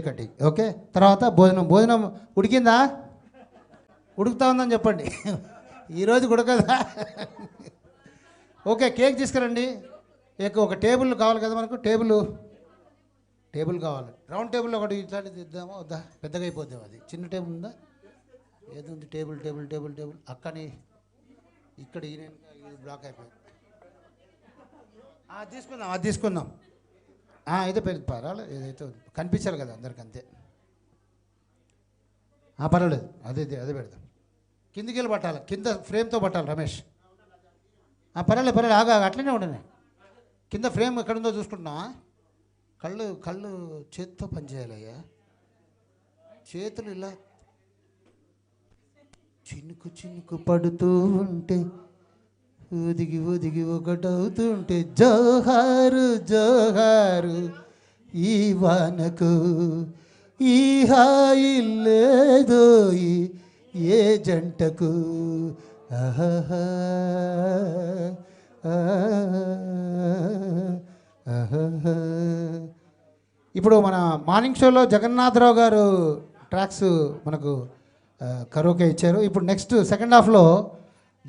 Cutting okay? తర్వాత భోజనం. భోజనం ఉడికిందా? ఉడుకుతా ఉందని చెప్పండి. ఈరోజు ఉడకదా? ఓకే కేక్ తీసుకురండి. కేక్ ఒక టేబుల్ కావాలి కదా మనకు? టేబుల్. టేబుల్ కావాలి. రౌండ్ టేబుల్ ఒకటి ఇట్లాంటిది ఇద్దామా? వద్దా? పెద్దగా అయిపోద్దాం అది. చిన్న టేబుల్ ఉందా? ఏది ఉంది? Table table table table. అక్కని ఇక్కడ ఈయన బ్లాక్ అయిపోయింది అది తీసుకుందాం. అది తీసుకుందాం. అయితే ఇదే పెద్ద పర్వాలేదు ఏదైతే కనిపించాలి కదా అందరికి అంతే. పర్వాలేదు అదే అదే పెడదాం. కిందికి వెళ్ళి పట్టాలి కింద ఫ్రేమ్తో పట్టాలి రమేష్. పర్వాలేదు పర్వాలేదు ఆగా అట్లనే ఉండను కింద ఫ్రేమ్ ఎక్కడుందో చూసుకుంటున్నా కళ్ళు కళ్ళు చేతితో పనిచేయాలయ్యా చేతులు ఇలా చినుకు చినుకు పడుతూ ఉంటే ఒదిగి ఒదిగి ఒకటవుతుంటే జోహారు జోహారు ఈ వానకు ఈ హాయి లేదోయి ఏ జంటకు. ఆహాహా, ఇప్పుడు మన మార్నింగ్ షోలో జగన్నాథరావు గారు ట్రాక్స్ మనకు కరోకే ఇచ్చారు. ఇప్పుడు నెక్స్ట్ సెకండ్ హాఫ్లో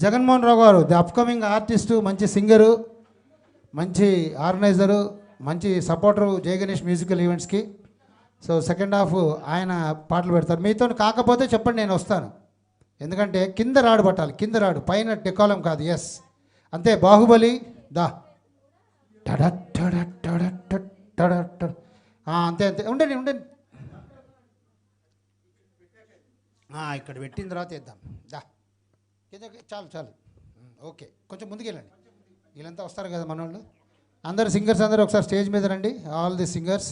Jaganmohan Rao garu the upcoming artist మంచి సింగరు మంచి ఆర్గనైజరు మంచి సపోర్టరు జయ గణేష్ మ్యూజికల్ ఈవెంట్స్కి సో సెకండ్ హాఫ్ ఆయన పాటలు పెడతారు. మీతో కాకపోతే చెప్పండి నేను వస్తాను. ఎందుకంటే కింద రాడు పట్టాలి కింద రాడు పైన టెకాలం కాదు ఎస్ అంతే బాహుబలి దా. టడ టడ టడ టడ్ టడ టడ్. అంతే అంతే. ఉండండి ఉండండి. ఇక్కడ పెట్టిన తర్వాత ఇద్దాం దా. ఏదో చాలు చాలు. ఓకే. కొంచెం ముందుకెళ్ళండి వీళ్ళంతా వస్తారు కదా మనోళ్ళు. అందరు సింగర్స్ అందరూ ఒకసారి స్టేజ్ మీద రండి. All the singers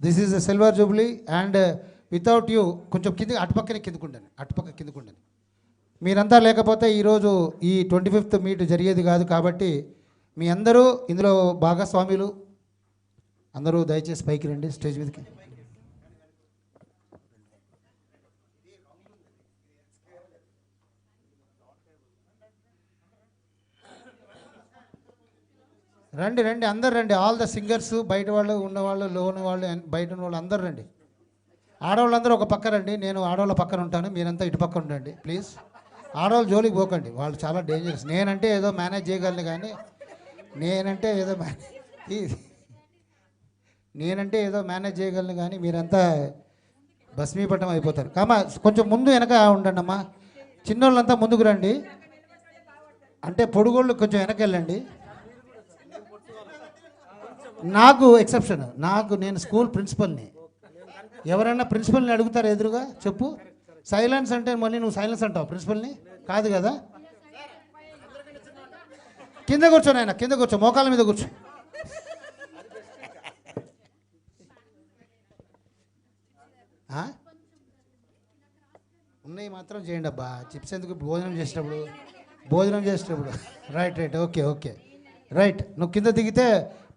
this is the silver jubilee and without you కొంచెం కింద అటుపక్కనే కిందకుండండి అటుపక్క కిందకుండండి మీరంతా లేకపోతే ఈరోజు ఈ ట్వంటీ ఫిఫ్త్ మీట్ జరిగేది కాదు కాబట్టి మీ అందరూ ఇందులో భాగస్వాములు. అందరూ దయచేసి పైకి రండి స్టేజ్ మీదకి. రండి రండి అందరు రండి. ఆల్ ద సింగర్స్ బయట వాళ్ళు ఉన్నవాళ్ళు లోని వాళ్ళు బయట ఉన్న వాళ్ళు అందరు రండి. ఆడవాళ్ళందరూ ఒక పక్క రండి. నేను ఆడవాళ్ళ పక్కన ఉంటాను. మీరంతా ఇటు పక్కన ఉండండి ప్లీజ్ ఆడవాళ్ళు జోలికి పోకండి. వాళ్ళు చాలా డేంజరస్ నేనంటే ఏదో మేనేజ్ చేయగలను కానీ నేనంటే ఏదో మేనేజ్ నేనంటే ఏదో మేనేజ్ చేయగలను కానీ మీరంతా భస్మీపట్టం అయిపోతారు. కామా కొంచెం ముందు వెనక ఉండండి అమ్మా. చిన్నోళ్ళంతా ముందుకు రండి. అంటే పొడుగోళ్ళు కొంచెం వెనక వెళ్ళండి నాకు ఎక్సెప్షన్ నాకు నేను స్కూల్ ప్రిన్సిపల్ని ఎవరైనా ప్రిన్సిపల్ని అడుగుతారు ఎదురుగా? చెప్పు. సైలెన్స్ అంటే మళ్ళీ నువ్వు సైలెన్స్ అంటావు. ప్రిన్సిపల్ని కాదు కదా? కింద కూర్చో నాయన కింద కూర్చో. మోకాల మీద కూర్చో. ఉన్నాయి మాత్రం చేయండి అబ్బా. చిప్స్ ఎందుకు భోజనం చేసేటప్పుడు? భోజనం చేసేటప్పుడు. Right right okay okay right నువ్వు కింద దిగితే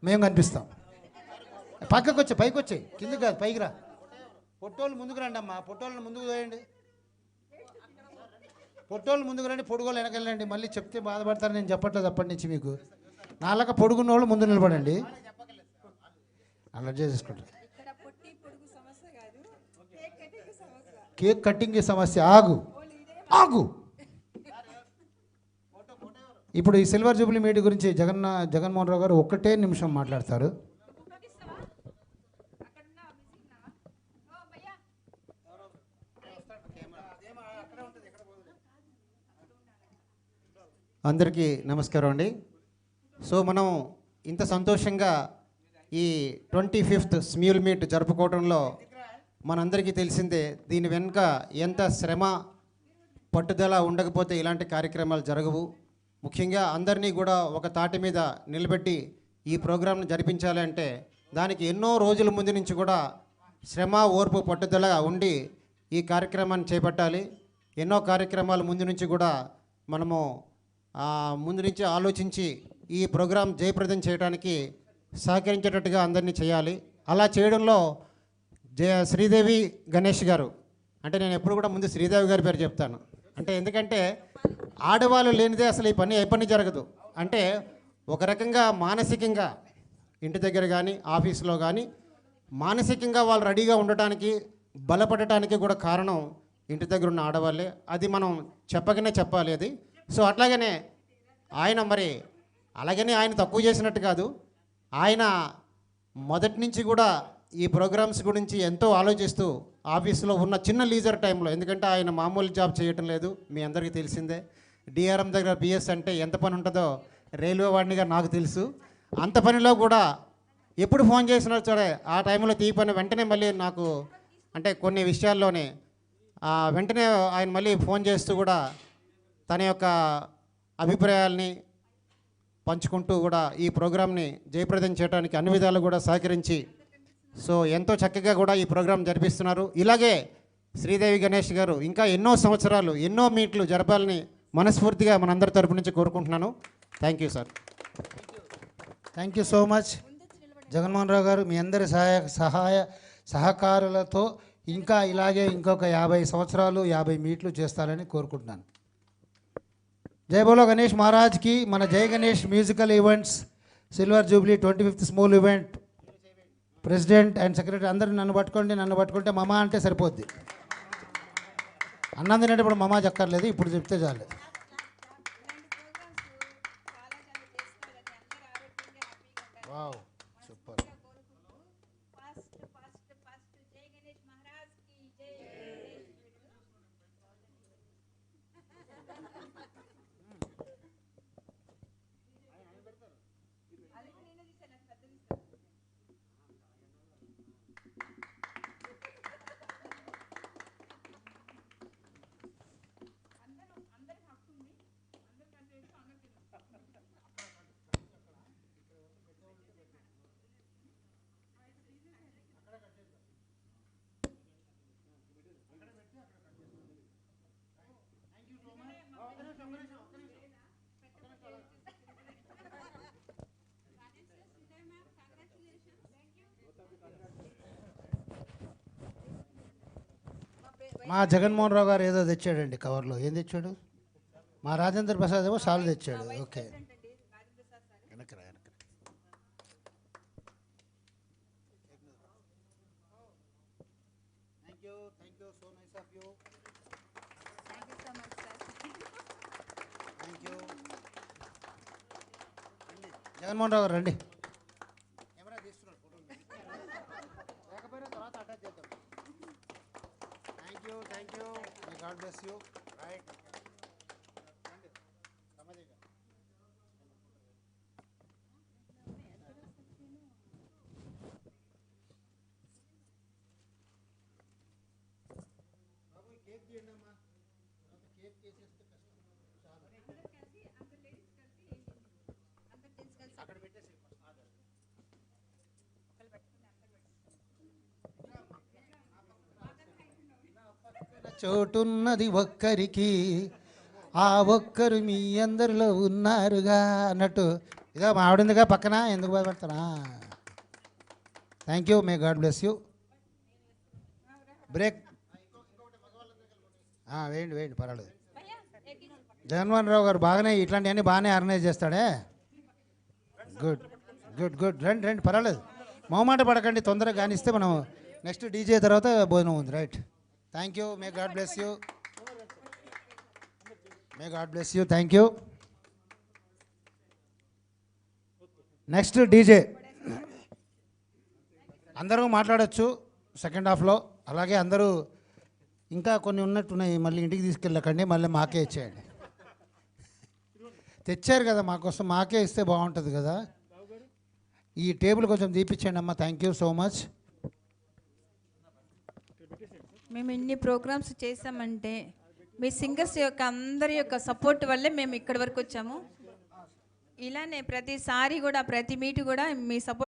మేము కనిపిస్తాం. పక్కకు వచ్చే పైకి వచ్చాయి కింద కాదు పైకి రా. పొట్టోళ్ళు ముందుకు రండి అమ్మా పొట్టోళ్ళని ముందుకు వేయండి పొట్టోళ్ళు ముందుకు రండి పొడుగోళ్ళు వెనకెళ్ళండి మళ్ళీ చెప్తే బాధపడతారు నేను చెప్పట్లేదు అప్పటి నుంచి మీకు. నాలాగా పొడుగున్న వాళ్ళు ముందు నిలబడండి. అలా చేసేసుకుంటారు. కేక్ కటింగ్ సమస్య. ఆగు. ఆగు. ఇప్పుడు ఈ సిల్వర్ జూబ్లీ మీట్ గురించి జగన్న జగన్మోహన్ రావు గారు ఒక్కటే నిమిషం మాట్లాడతారు. అందరికీ నమస్కారం అండి. సో మనం ఇంత సంతోషంగా ఈ ట్వంటీ ఫిఫ్త్ స్మ్యూల్ మీట్ జరుపుకోవడంలో మనందరికీ తెలిసిందే దీని వెనుక ఎంత శ్రమ పట్టుదల ఉండకపోతే ఇలాంటి కార్యక్రమాలు జరగవు. ముఖ్యంగా అందరినీ కూడా ఒక తాటి మీద నిలబెట్టి ఈ ప్రోగ్రాంను జరిపించాలి అంటే దానికి ఎన్నో రోజుల ముందు నుంచి కూడా శ్రమ ఓర్పు పట్టుదల ఉండి ఈ కార్యక్రమాన్ని చేపట్టాలి. ఎన్నో కార్యక్రమాలు ముందు నుంచి కూడా మనము ముందు నుంచి ఆలోచించి ఈ ప్రోగ్రాం జయప్రదం చేయడానికి సహకరించేటట్టుగా అందరినీ చేయాలి. అలా చేయడంలో జయ శ్రీదేవి గణేష్ గారు అంటే నేను ఎప్పుడు కూడా ముందు శ్రీదేవి గారి పేరు చెప్తాను. అంటే ఎందుకంటే ఆడవాళ్ళు లేనిదే అసలు ఈ పని ఏ పని జరగదు. అంటే ఒక రకంగా మానసికంగా ఇంటి దగ్గర కానీ ఆఫీస్లో కానీ మానసికంగా వాళ్ళు రెడీగా ఉండటానికి బలపడటానికి కూడా కారణం ఇంటి దగ్గర ఉన్న ఆడవాళ్ళే. అది మనం చెప్పకనే చెప్పాలి అది. సో అట్లాగనే ఆయన మరి అలాగనే ఆయన తక్కువ చేసినట్టు కాదు. ఆయన మొదటి నుంచి కూడా ఈ ప్రోగ్రామ్స్ గురించి ఎంతో ఆలోచిస్తూ ఆఫీస్లో ఉన్న చిన్న లీజర్ టైంలో ఎందుకంటే ఆయన మామూలు జాబ్ చేయటం లేదు మీ అందరికీ తెలిసిందే. డిఆర్ఎం దగ్గర బిఎస్ అంటే ఎంత పని ఉంటుందో రైల్వే వాడినిగా నాకు తెలుసు. అంత పనిలో కూడా ఎప్పుడు ఫోన్ చేసినా సరే ఆ టైంలో తీయపని వెంటనే మళ్ళీ నాకు అంటే కొన్ని విషయాల్లోనే వెంటనే ఆయన మళ్ళీ ఫోన్ చేస్తూ కూడా తన యొక్క అభిప్రాయాల్ని పంచుకుంటూ కూడా ఈ ప్రోగ్రామ్ని జయప్రదం చేయడానికి అన్ని విధాలు కూడా సహకరించి సో ఎంతో చక్కగా కూడా ఈ ప్రోగ్రాం జరిపిస్తున్నారు. ఇలాగే శ్రీదేవి గణేష్ గారు ఇంకా ఎన్నో సంవత్సరాలు ఎన్నో మీట్లు జరపాలని మనస్ఫూర్తిగా మనందరి తరపు నుంచి కోరుకుంటున్నాను. Thank you sir thank you so much Jaganmohan Rao garu మీ అందరి సహాయ సహాయ సహకారులతో ఇంకా ఇలాగే ఇంకొక యాభై సంవత్సరాలు యాభై మీట్లు చేస్తారని కోరుకుంటున్నాను. జై బోలో గణేష్ మహారాజ్కి మన Jai Ganesh musical events silver jubilee twenty fifth Smule event president and secretary అందరూ నన్ను పట్టుకోండి నన్ను పట్టుకుంటే మమ అంటే సరిపోద్ది. అన్నం తినేటప్పుడు మమ చెప్పక్కర్లేదు ఇప్పుడు చెప్తే చాలు ఇలాంటి ప్రోగ్రామ్స్ చాలా చాలా చేస్తున్నారని అందరూ ఆరోగ్యంగా హ్యాపీగా ఉండాలి వావ్ సూపర్ కోరుకుంటూ first first first Jai Ganesh మహారాజ్కి జై అది నేను తీసాను నాకు పెద్ద తీసాను అందరూ అందరికి హక్కు ఉంది అందరు కంటే అందరికి మా జగన్మోహన్ రావు గారు ఏదో తెచ్చాడండి కవర్లో. ఏం తెచ్చాడు? మా రాజేంద్ర ప్రసాద్ ఏమో సాల్ తెచ్చాడు. ఓకే. వెనకరా వెనకరా thank you thank you thank you God bless you right రండి సమధిగా బాబు ఈ కేక్ తీయండి అమ్మా తర్వాత కేక్ చేసేస్తే చోటున్నది ఒక్కరికి ఆ ఒక్కరు మీ అందరిలో ఉన్నారుగా అన్నట్టు. ఇదో మా ఆవిడందిగా పక్కన ఎందుకు బాధపడతానా? Thank you may God bless you break వేయండి వేయండి పర్వాలేదు. జగన్మోహన్ రావు గారు బాగానే ఇట్లాంటివన్నీ బాగానే ఆర్గనైజ్ చేస్తాడే. గుడ్ గుడ్ గుడ్ రండి రండి పర్వాలేదు. మొహమాట పడకండి తొందరగా కానిస్తే మనం నెక్స్ట్ డీజే తర్వాత భోజనం ఉంది right thank you may God bless you may God bless you thank you next DJ అందరూ మాట్లాడొచ్చు సెకండ్ హాఫ్లో అలాగే అందరూ ఇంకా కొన్ని ఉన్నట్టున్నాయి. మళ్ళీ ఇంటికి తీసుకెళ్ళకండి. మళ్ళీ మాకే ఇచ్చేయండి. తెచ్చారు కదా మాకోసం మాకే ఇస్తే బాగుంటుంది కదా. ఈ టేబుల్ కొంచెం తీపిచ్చండి అమ్మా. థ్యాంక్ యూ సో మచ్ మేము ఇన్ని ప్రోగ్రామ్స్ చేసామంటే మీ సింగర్స్ యొక్క అందరి యొక్క సపోర్ట్ వల్లే మేము ఇక్కడి వరకు వచ్చాము. ఇలానే ప్రతిసారి కూడా ప్రతి మీటు కూడా మీ సపోర్ట్